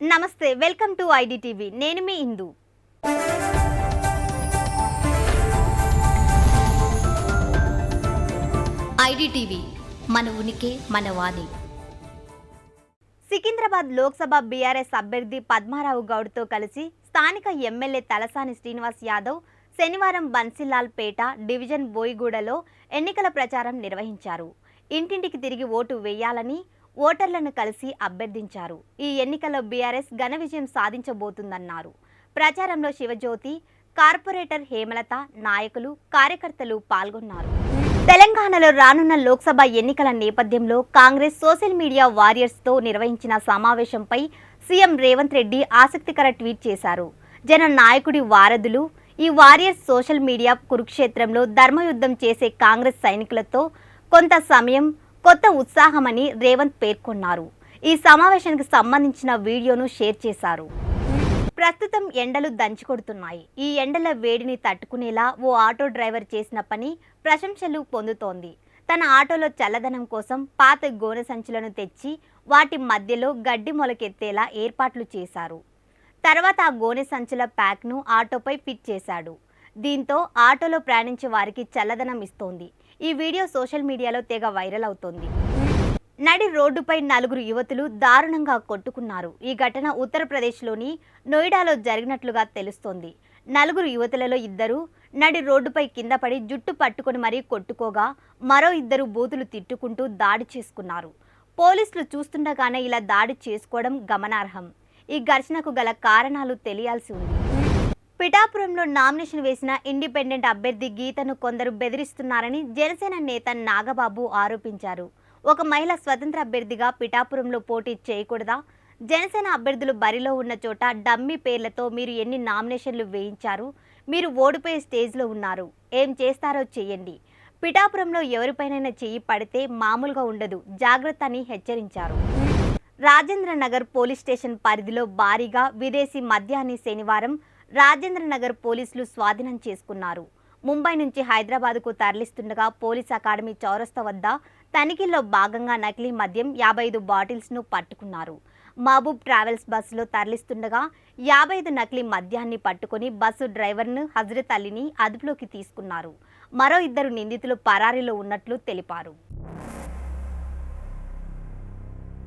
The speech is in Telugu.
నమస్తే వెల్కమ్ టు ఐడిటీవీ. నేను మీ ఇందు. ఐడిటీవీ మన ఉనికి మన వాణి. సికింద్రాబాద్ లోక్సభ బీఆర్ఎస్ అభ్యర్థి పద్మారావు గౌడ్తో కలిసి స్థానిక ఎమ్మెల్యే తలసాని శ్రీనివాస్ యాదవ్ శనివారం బన్సిలాల్ పేట డివిజన్ బోయిగూడలో ఎన్నికల ప్రచారం నిర్వహించారు. ఇంటింటికి తిరిగి ఓటు వేయాలని ఓటర్లను కలిసి అభ్యర్థించారు. ఈ ఎన్నికల్లో బీఆర్ఎస్ ఘన విజయం సాధించబోతుందన్నారు. ప్రచారంలో శివజ్యోతి కార్పొరేటర్ హేమలత నాయకులు కార్యకర్తలు పాల్గొన్నారు. తెలంగాణలో రానున్న లోక్సభ ఎన్నికల నేపథ్యంలో కాంగ్రెస్ సోషల్ మీడియా వారియర్స్తో నిర్వహించిన సమావేశంపై సీఎం రేవంత్ రెడ్డి ఆసక్తికర ట్వీట్ చేశారు. జన నాయకుడి వారధులు ఈ వారియర్స్ సోషల్ మీడియా కురుక్షేత్రంలో ధర్మయుద్ధం చేసే కాంగ్రెస్ సైనికులతో కొంత సమయం కొత్త ఉత్సాహమని రేవంత్ పేర్కొన్నారు. ఈ సమావేశానికి సంబంధించిన వీడియోను షేర్ చేశారు. ప్రస్తుతం ఎండలు దంచుకొడుతున్నాయి ఈ ఎండల వేడిని తట్టుకునేలా ఓ ఆటో డ్రైవర్ చేసిన పని ప్రశంసలు పొందుతోంది. తన ఆటోలో చల్లదనం కోసం పాత గోనె సంచులను తెచ్చి వాటి మధ్యలో గడ్డి మొలకెత్తేలా ఏర్పాట్లు చేశారు. తర్వాత ఆ గోనె సంచుల ప్యాక్ను ఆటోపై ఫిట్ చేశాడు. దీంతో ఆటోలో ప్రయాణించే వారికి చల్లదనం ఇస్తోంది. ఈ వీడియో సోషల్ మీడియాలో తెగ వైరల్ అవుతోంది. నడి రోడ్డుపై నలుగురు యువతులు దారుణంగా కొట్టుకున్నారు. ఈ ఘటన ఉత్తరప్రదేశ్లోని నోయిడాలో జరిగినట్లుగా తెలుస్తోంది. నలుగురు యువతులలో ఇద్దరు నడి రోడ్డుపై కింద పడి జుట్టు పట్టుకొని మరీ కొట్టుకోగా మరో ఇద్దరు బూతులు తిట్టుకుంటూ దాడి చేసుకున్నారు. పోలీసులు చూస్తుండగానే ఇలా దాడి చేసుకోవడం గమనార్హం. ఈ ఘర్షణకు గల కారణాలు తెలియాల్సి ఉంది. పిఠాపురంలో నామినేషన్ వేసిన ఇండిపెండెంట్ అభ్యర్థి గీతను కొందరు బెదిరిస్తున్నారని జనసేన నేత నాగబాబు ఆరోపించారు. ఒక మహిళ స్వతంత్ర అభ్యర్థిగా పిఠాపురంలో పోటీ చేయకూడదా? జనసేన అభ్యర్థులు బరిలో ఉన్న చోట డమ్మీ పేర్లతో మీరు ఎన్ని నామినేషన్లు వేయించారు? మీరు ఓడిపోయే స్టేజ్లో ఉన్నారు. ఏం చేస్తారో చేయండి. పిఠాపురంలో ఎవరిపైనైనా చెయ్యి పడితే మామూలుగా ఉండదు. జాగ్రత్త అని హెచ్చరించారు. రాజేంద్ర నగర్ పోలీస్ స్టేషన్ పరిధిలో భారీగా విదేశీ మద్యాన్ని శనివారం రాజేంద్ర నగర్ పోలీసులు స్వాధీనం చేసుకున్నారు. ముంబై నుంచి హైదరాబాద్కు తరలిస్తుండగా పోలీస్ అకాడమీ చౌరస్తా వద్ద తనిఖీల్లో భాగంగా నకిలీ మద్యం యాభై ఐదు బాటిల్స్ను పట్టుకున్నారు. మహబూబ్ ట్రావెల్స్ బస్సులో తరలిస్తుండగా యాభై ఐదు నకిలీ మద్యాన్ని పట్టుకుని బస్సు డ్రైవర్ను హజ్రత్ అలీని అదుపులోకి తీసుకున్నారు. మరో ఇద్దరు నిందితులు పరారీలో ఉన్నట్లు తెలిపారు.